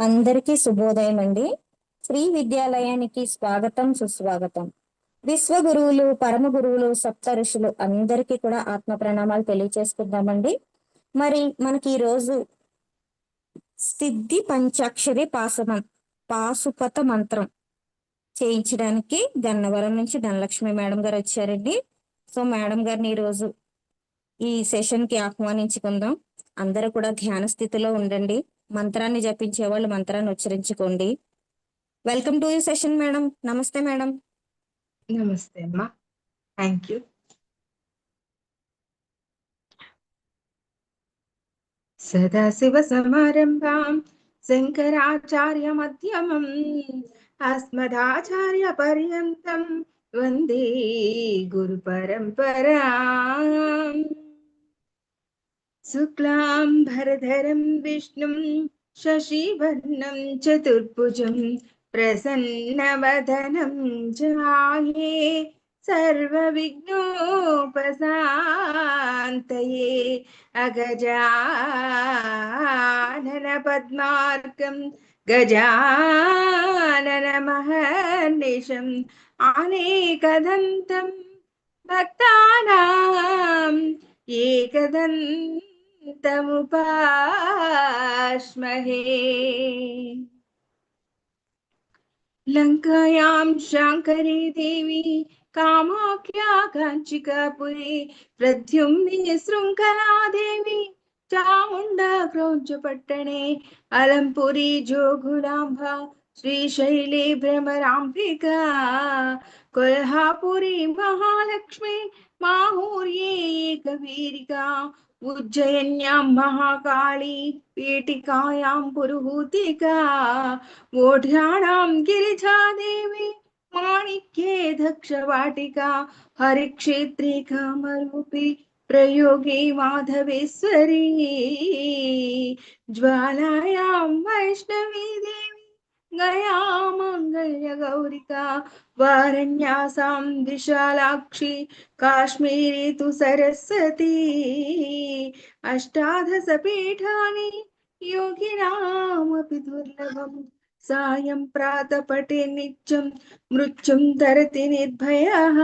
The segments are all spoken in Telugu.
అందరికీ శుభోదయం అండి. శ్రీ విద్యాలయానికి స్వాగతం సుస్వాగతం. విశ్వ గురువులు పరమ గురువులు సప్త ఋషులు అందరికీ కూడా ఆత్మ ప్రణామాలు తెలియచేసుకుందామండి. మరి మనకి ఈ రోజు సిద్ధి పంచాక్షరి పాసమం పాశుపత మంత్రం చేయించడానికి గన్నవరం నుంచి ధనలక్ష్మి మేడం గారు వచ్చారండి. సో మేడం గారిని ఈరోజు ఈ సెషన్కి ఆహ్వానించుకుందాం. అందరూ కూడా ధ్యాన స్థితిలో ఉండండి. మంత్రాన్ని జపించే వాళ్ళు మంత్రాన్ని ఉచ్చరించుకోండి. Welcome to you session madam నమస్తే మేడం నమస్తే అమ్మా. థ్యాంక్ యూ సదాశివ సమారంభాం శంకరాచార్య మధ్యమం అస్మదాచార్య शुक्लाम्भरधरं विष्णुं शशिवर्णं चतुर्भुजं प्रसन्नवदनं जाये सर्वविघ्नोपशान्तये अगजाननपद्मार्कं गजाननमहर्निशम् अनेकदन्तं भक्तानाम् एकदन्त एकदन्तमुपाश्महे लङ्कायां शाङ्करी देवी, कामाख्या काञ्चिकापुरी प्रद्युम्ने शृङ्खला देवी चामुण्डा क्रौञ्चपट्टणे अलम्पुरी जोगुलाम्बा श्रीशैले भ्रमराम्बिका कोल्हापुरी महालक्ष्मी माहुर्ये एकवीरिका उज्जयन्यां महाकाली, पीठिकायां पुरुहूतिका ओढ्याणां गिरिजादेवी, माणिक्ये दक्षवाटिका, हरिक्षेत्रे कामरूपी, प्रयोगे माधवेश्वरी, ज्वालायां वैष्णवी देवी। गया मङ्गल्यगौरिका वारण्यासां विशालाक्षी, काश्मीरी तु सरस्वती। अष्टादशपीठानि योगिनामपि दुर्लभम् सायं प्रातपटे नित्यं, मृत्युं तरति निर्भयः।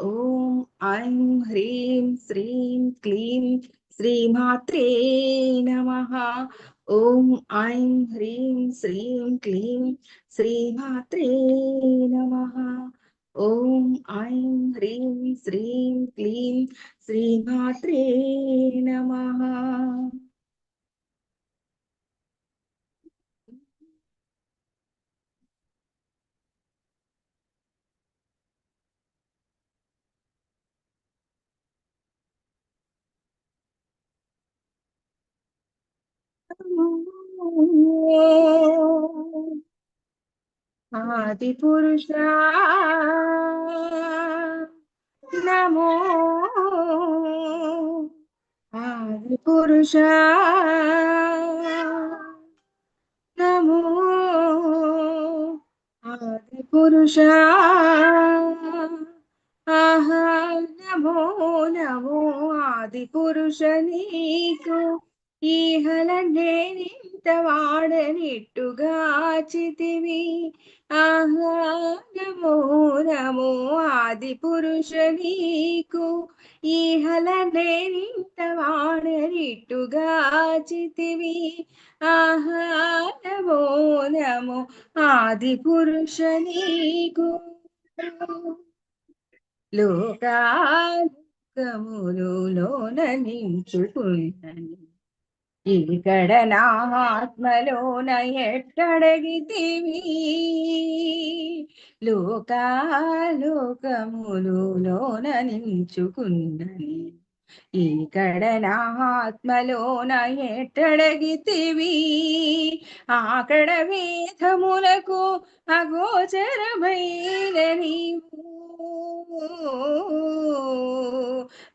ॐ ऐं ह्रीं, श्रीं क्लीं, श्रीमात्रे नमः। ఓం ఐం హ్రీం శ్రీం క్లీం శ్రీమాత్రే నమ. ఓం ఐం హ్రీం శ్రీం క్లీం శ్రీమాత్రే నమ. ఆది పురుష నమో ఆది పురుష నమో ఆది పురుష ఆహా నమో నమో ఆది పురుష నీకు ఈహలనేనింత వాడనిట్టుగా చితివి ఆహా నమో నమో ఆది పురుష నీకు. ఈహలనేనింత వాడనిట్టుగా చితివి ఆహా నమో నమో ఆది పురుష నీకు లోకాములోన నించుకున్నని ఇక్కడ నా ఆత్మలోన ఎట్టడగితివి లోకాలోకములోన నించుకున్నని ఇక్కడ నా ఆత్మలోన ఎట్టడగితివి ఆకడ వేదములకు అగోచరమైన నీవు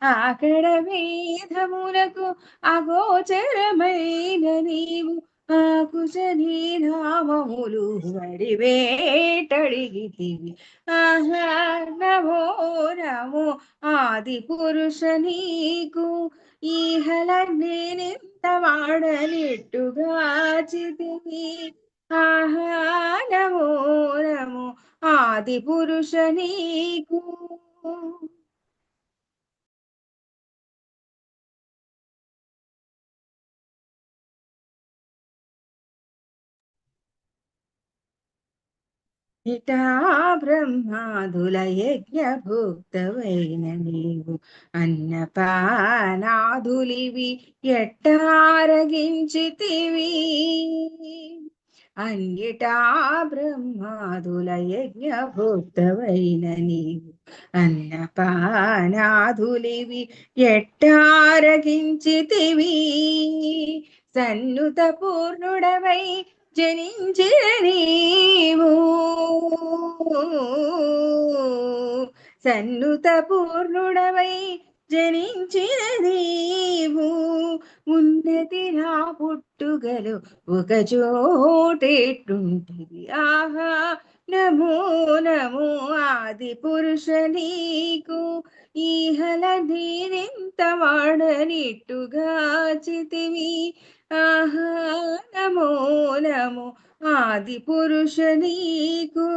ఆకడ వేదములకు అగోచరమైన నీవు ఆకుజనీ నామములు వడివేటడిగితివి ఆహా నమో నమో ఆది పురుష నీకు. ఈహల నేనెంత వాడలిట్టుగా చితివి. ఆహా నమో నమో ఆది పురుష నీకు. ఇటా బ్రహ్మాదుల యజ్ఞభుక్తమైన నీవు అన్నపానాదులివి ఎట్టారగించితివి. అన్నిటా బ్రహ్మాదుల యజ్ఞభుక్తమైన నీవు అన్నపానాదులివి ఎట్టారగించితివి. సన్నుత పూర్ణుడవై జనించిన నీవు సన్నుత పూర్ణుడవై జనించిన నీవు. ఉన్నతి నా పుట్టుగలు ఒక చోటేటుంటది ఆహా నమో నమో ఆది పురుష నీకు. ఈహల నేనెంత వాడనిట్టుగా చితివి. ఆహా నమో నమో ఆది పురుష నీకు.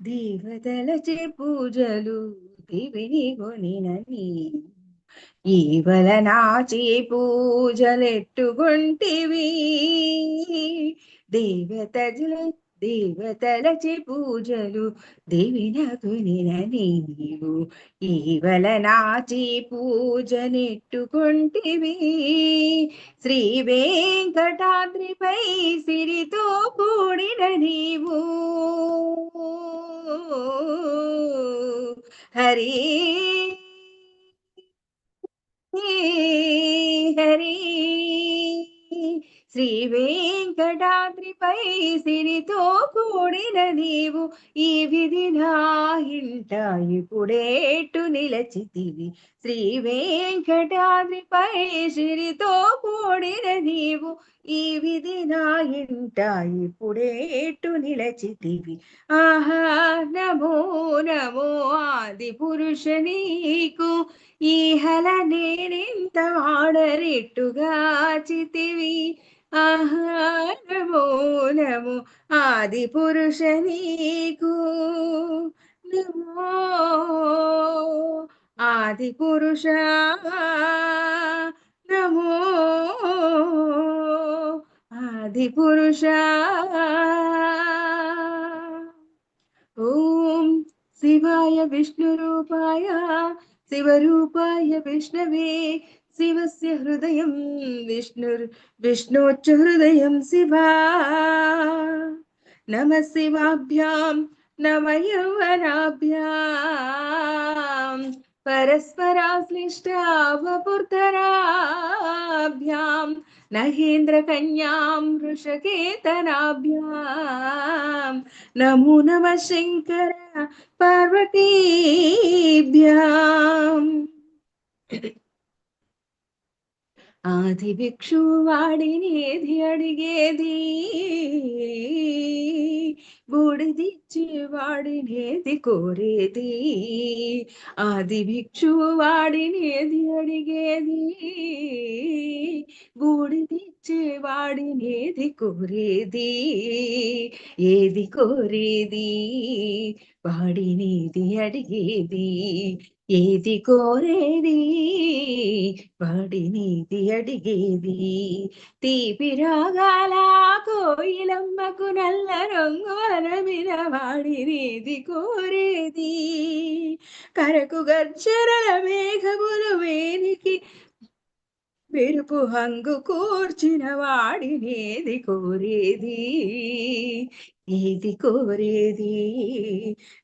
దేవతలచే పూజలు దివిని కొనినని ఈవల నాచి పూజలెట్టుకుంటివి. దేవతల దేవతలచి పూజలు దేవినగునిన నీవు. ఈవల నాచి పూజనెట్టుకుంటివి శ్రీ వెంకటాద్రిపై సిరితో కూడిన నీవు. హరి హరి శ్రీ వెంకటాద్రిపై సిరితో కూడిన నీవు ఈ విధి నా ఇంట ఇప్పుడేటు నిలచితివి. శ్రీ వెంకటాద్రిపై సిరితో కూడిన నీవు ఈ విధి నా ఇంట ఇప్పుడేటు నిలచితివి. ఆహా నమో నమో ఆది పురుష నీకు ఈహల నేనెంత వాడరెట్టుగా చితివి. ఆహా నమో ఆది పురుష నీకు. నమో ఆది పురుష నమో ఆది పురుష ఓం శివాయ విష్ణు రూపాయ శివరూపాయ విష్ణవే शिवस्य हृदयं विष्णुर्विष्णोच्च हृदयं शिवा। नमः शिवाभ्यां, नम यौवनाभ्यां। परस्पराश्लिष्टावपुर्धराभ्यां नहेन्द्रकन्यां वृषकेतनाभ्यां नमो नमः शङ्कर पार्वतीभ्याम् పార్వతీభ్యాం ఆది భిక్షు వాడినేది అడిగేది బూడిదిచ్చి వాడినేది కోరేది ఆది భిక్షు వాడినేది అడిగేది బూడిదిచ్చి వాడినేది కోరేది ఏది కోరేది? వాడినేది అడిగేది అడిగేది? తీపి రాగాల కోయిలమ్మకు నల్ల రంగు అరమిన వాడినేది కోరేది? కరకు గర్జరల మేఘములు వేనికి మెరుపు హంగు కూర్చిన వాడినేది కోరేది? ఏది కోరేది?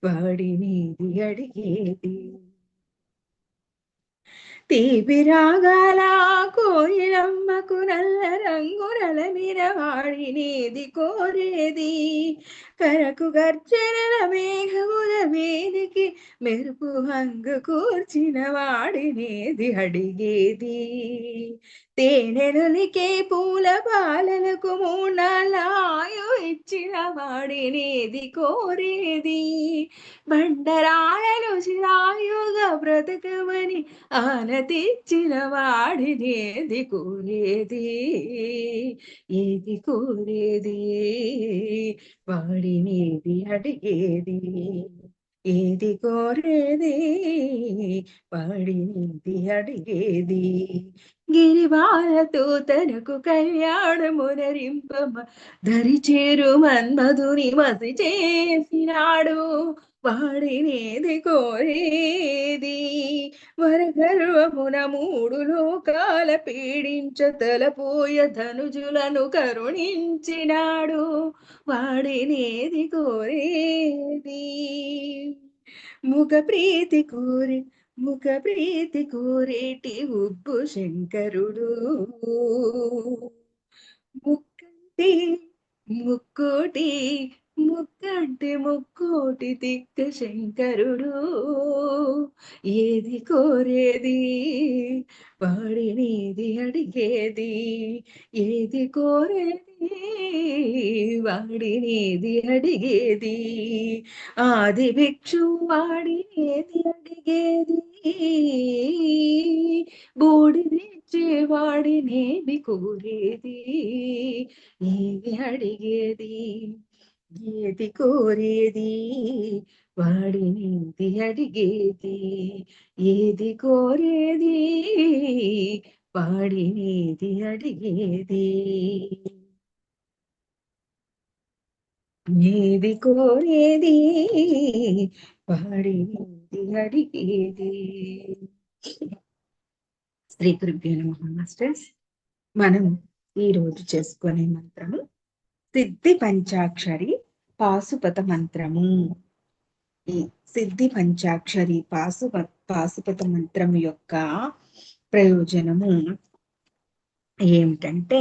వాడినేది అడిగేది? తీపి రాగాల కోయిలమ్మకు నల్ల రంగురల మీద వాడినేది కోరేది. కరకు గర్జనల మేఘముల వేదికి మెరుపు హంగు కూర్చిన వాడినేది అడిగేది. తేనెలులికే పూల బాలలకు మూనాలాయు ఇచ్చిన వాడినేది కోరేది. బండరాయలు చిరాయుగ బ్రతకమని ఆనతిచ్చిన వాడినేది కూరేది ఏది కూరేది వాడినేది అడిగేది ఏది కోరేది వాడినేది అడిగేది గిరివాలతో తనకు కళ్యాణమునరింపమ ధరి చేరు మన్మధుని మసి చేసినాడు. వాడినేది కోరేది. వరగర్వమున మూడు లోకాల పీడించ తలపోయ ధనుజులను కరుణించినాడు. వాడినేది కోరేది. ముఖ ప్రీతి కోరి ముఖ ప్రీతి కోరేటి ఉబ్బు శంకరుడు. ముక్కంటి ముక్కోటి ముక్కంటే ముక్కోటి తిక్క శంకరుడు. ఏది కోరేది? వాడినేది అడిగేది. ఏది కోరేది? వాడినేది అడిగేది. ఆది భిక్షు వాడినేది అడిగేది. బూడినిచ్చే వాడినేమి కోరేది? ఏది అడిగేది? ఏది కోరేది వాడినేది అడిగేది ఏది కోరేది వాడినేది అడిగేది. ఏది కోరేది వాడినేది అడిగేది. శ్రీ గురుభ్యో నమః మాస్టర్స్. మనం ఈ రోజు చేసుకునే మంత్రము సిద్ధి పంచాక్షరి. పాశుపత మంత్రము ఈ సిద్ధి పంచాక్షరి పాశు పాశుపత మంత్రం యొక్క ప్రయోజనము ఏమిటంటే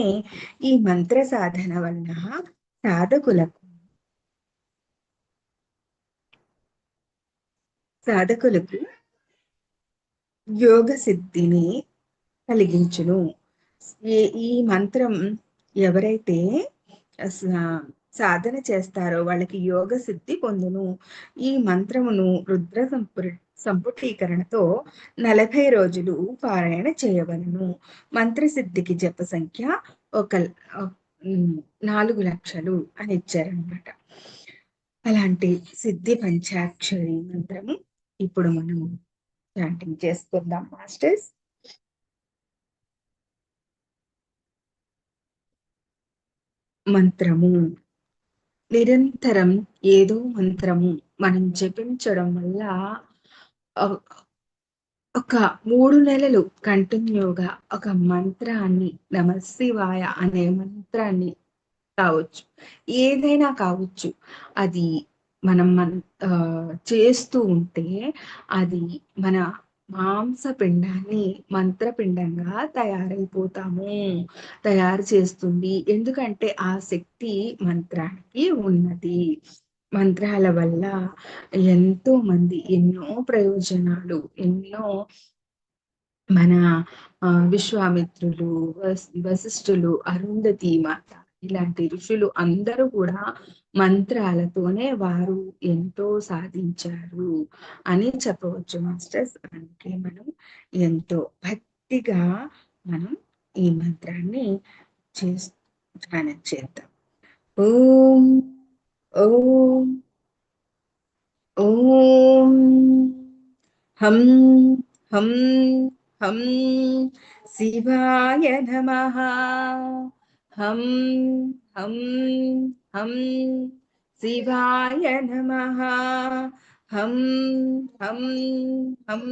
ఈ మంత్ర సాధన వలన సాధకులకు సాధకులకు యోగ సిద్ధిని కలిగించును. ఈ మంత్రం ఎవరైతే సాధన చేస్తారో వాళ్ళకి యోగ సిద్ధి పొందును. ఈ మంత్రమును రుద్ర సంపు సంపుటీకరణతో నలభై రోజులు పారాయణ చేయవలను. మంత్రసిద్ధికి జప సంఖ్య ఒక నాలుగు లక్షలు అని ఇచ్చారనమాట అలాంటి సిద్ధి పంచాక్షరి మంత్రము ఇప్పుడు మనం చాంటింగ్ చేసుకుందాం మాస్టర్స్. మంత్రము నిరంతరం ఏదో మంత్రము మనం జపించడం వల్ల ఒక మూడు నెలలు కంటిన్యూగా ఒక మంత్రాన్ని నమశివాయ అనే మంత్రాన్ని కావచ్చు ఏదైనా కావచ్చు. అది మనం మన చేస్తూ ఉంటే అది మన మాంసపిండాన్ని మంత్రపిండంగా తయారైపోతాము తయారు చేస్తుంది. ఎందుకంటే ఆ శక్తి మంత్రానికి ఉన్నది. మంత్రాల వల్ల ఎంతో మంది ఎన్నో ప్రయోజనాలు ఎన్నో మన ఆ, విశ్వామిత్రులు వస్- వశిష్ఠులు అరుంధతి మాత ఇలాంటి ఋషులు అందరూ కూడా మంత్రాలతోనే వారు ఎంతో సాధించారు అని చెప్పవచ్చు మాస్టర్స్. అందుకే మనం ఎంతో భక్తిగా మనం ఈ మంత్రాన్ని ధ్యానం చేద్దాం. ఓం ఓం ఓం హం హం హం శివాయ నమః. హం హం హం శివాయ నమ హం హం హం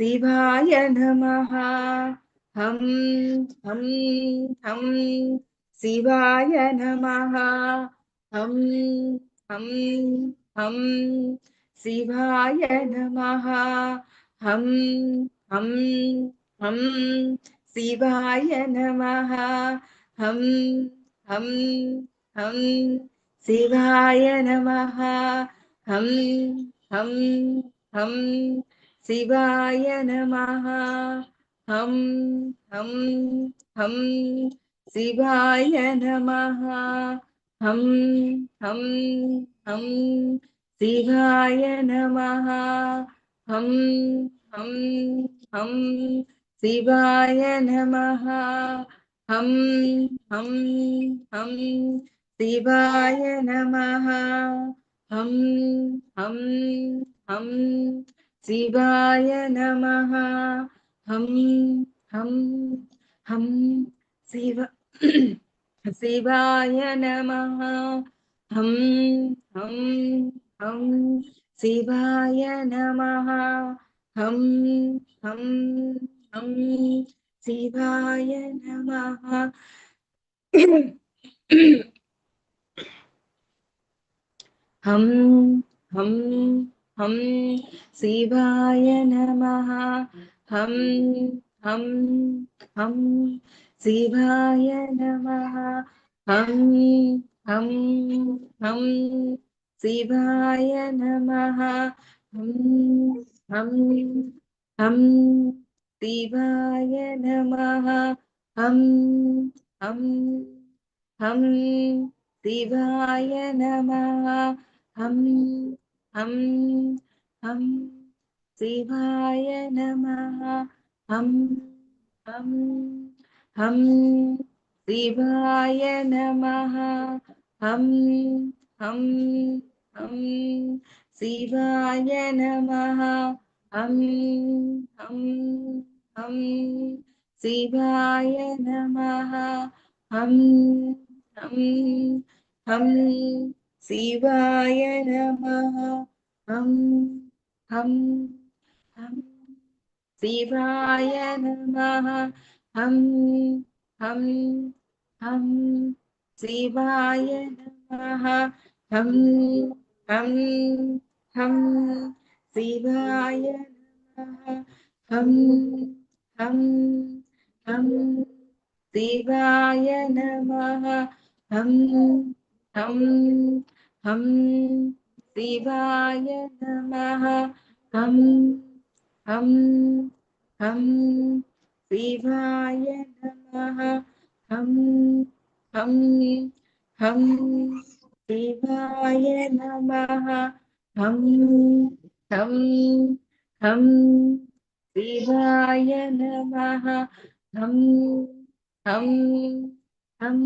శివాయ నమ హం హం హం శివాయ నమ హం హం హం శివాయ నమ హం హం హం శివాయ నమ హం హం హం శివాయ నమ హం హం హం శివాయ నమ హం హం హం శివాయ నమ హం హం హం శివాయ నమ హం హం హం శివాయ నమ హం హం హం శివాయ నమ హం హం హం శివాయ నమ హం హం హం శివ శివాయ నమ హం హం హం శివాయ నమ హం హం హం శివాయ నమ. హం హం హం శివాయ నమ. హం హం హం శివాయ నమ. హం హం హం శివాయ నమ. హం హం హం शिवाय नमः हम हम हम शिवाय नमः हम हम हम शिवाय नमः हम हम हम शिवाय नमः हम हम हम शिवाय नमः हम हम హం శివాయ నమ హం హం హం శివాయ నమ హం హం హం శివాయ నమ హం హం హం శివాయ నమ హం హం హం శివాయ నమ హం హం హం శివాయ నమ హం హం హం శివాయ నమ హం హం హం శివాయ నమ హం హం హం శివాయ నమ హం హం హం शिवाय नमः। हम हम हम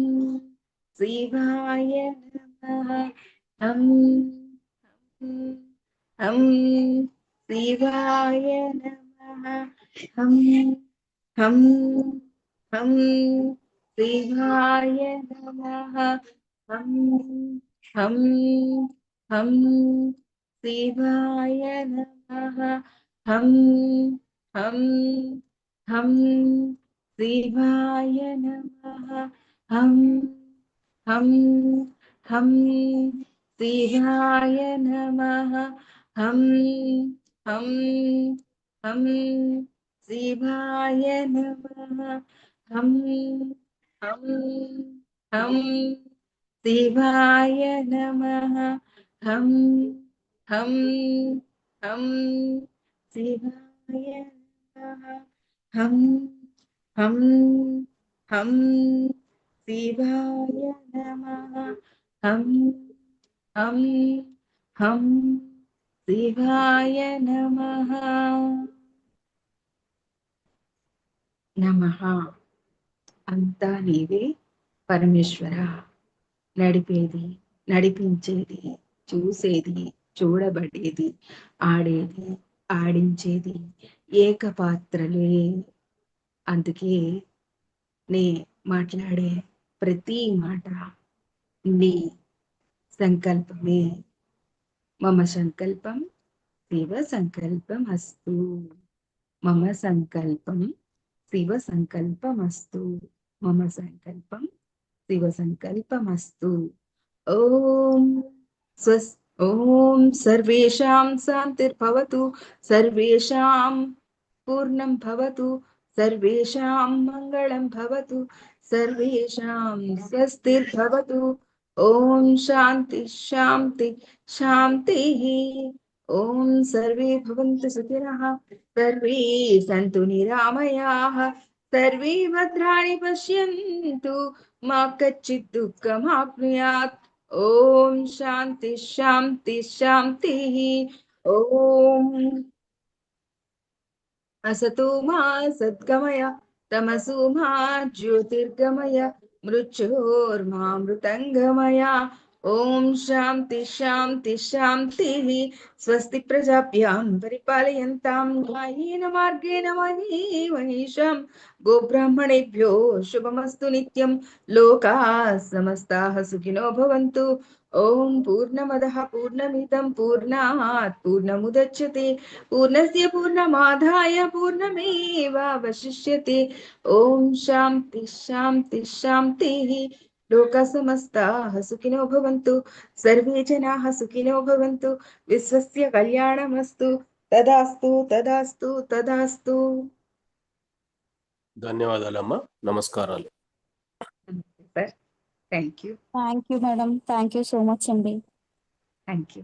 शिवाय नमः। हम हम शिवाय नमः। हम हम हम शिवाय नमः। हम हम हम शिवाय नमः। हम హం హం శివాయ నమ. హం హం హం శివాయ నమ. హం హం హం శివాయ నమ. హం హం హం శివాయ నమ. హం హం హం శివాయ హం హం హం శివాయ నమ. హం హం హం శివాయ నమ. నమ. అంతా నీవే పరమేశ్వర. నడిపేది నడిపించేది చూసేది చూడబడేది ఆడేది ఆడించేది ఏకపాత్రలే. అందుకే నే మాట్లాడే ప్రతి మాట నీ సంకల్పమే. మమ సంకల్పం శివ సంకల్పం అస్తు. మమ సంకల్పం శివ సంకల్పం అస్తు. మమ సంకల్పం శివ సంకల్పం అస్తు. ఓం స్వస్ ఓం సర్వేషాం శాంతిర్భవతు. సర్వేషాం पूर्णं भवतु, सर्वेषां मङ्गलं भवतु, सर्वेषां स्वस्तिर्भवतु। ॐ शान्ति शान्ति, शान्तिः। ॐ सर्वे भवन्तु सुखिनः, सर्वे सन्तु निरामयाः, सर्वे भद्राणि पश्यन्तु, मा कच्चित् दुःखमाप्नुयात्। ॐ शान्ति शान्ति, शान्तिः। ॐ असतो मा सद्गमय तमसो मा ज्योतिर्गमय मृत्योर्मामृतङ्गमय। ॐ शान्ति शान्ति शान्तिः। स्वस्ति प्रजाभ्यां परिपालयन्तां न्यायेन मार्गेण मही महिषं गोब्राह्मणेभ्यो शुभमस्तु नित्यं। लोकाः समस्ताः सुखिनो भवन्तु। ఓం పూర్ణమద పూర్ణమిదం పూర్ణాత్ పూర్ణముద్యతే పూర్ణస్ పూర్ణమాదాయ పూర్ణమేవశిష్యతే ఓం శాంతి శాంతి శాంతి. లోక సమస్త సుఖినో భవంతు. సర్వే జనా సుఖినో భవంతు. విశ్వస్య కళ్యాణమస్తు. తదాస్తు తదాస్తు తదాస్తు. ధన్యవాదాలమ్మా. నమస్కారాలు. sir thank you thank you madam thank you so much అండి thank you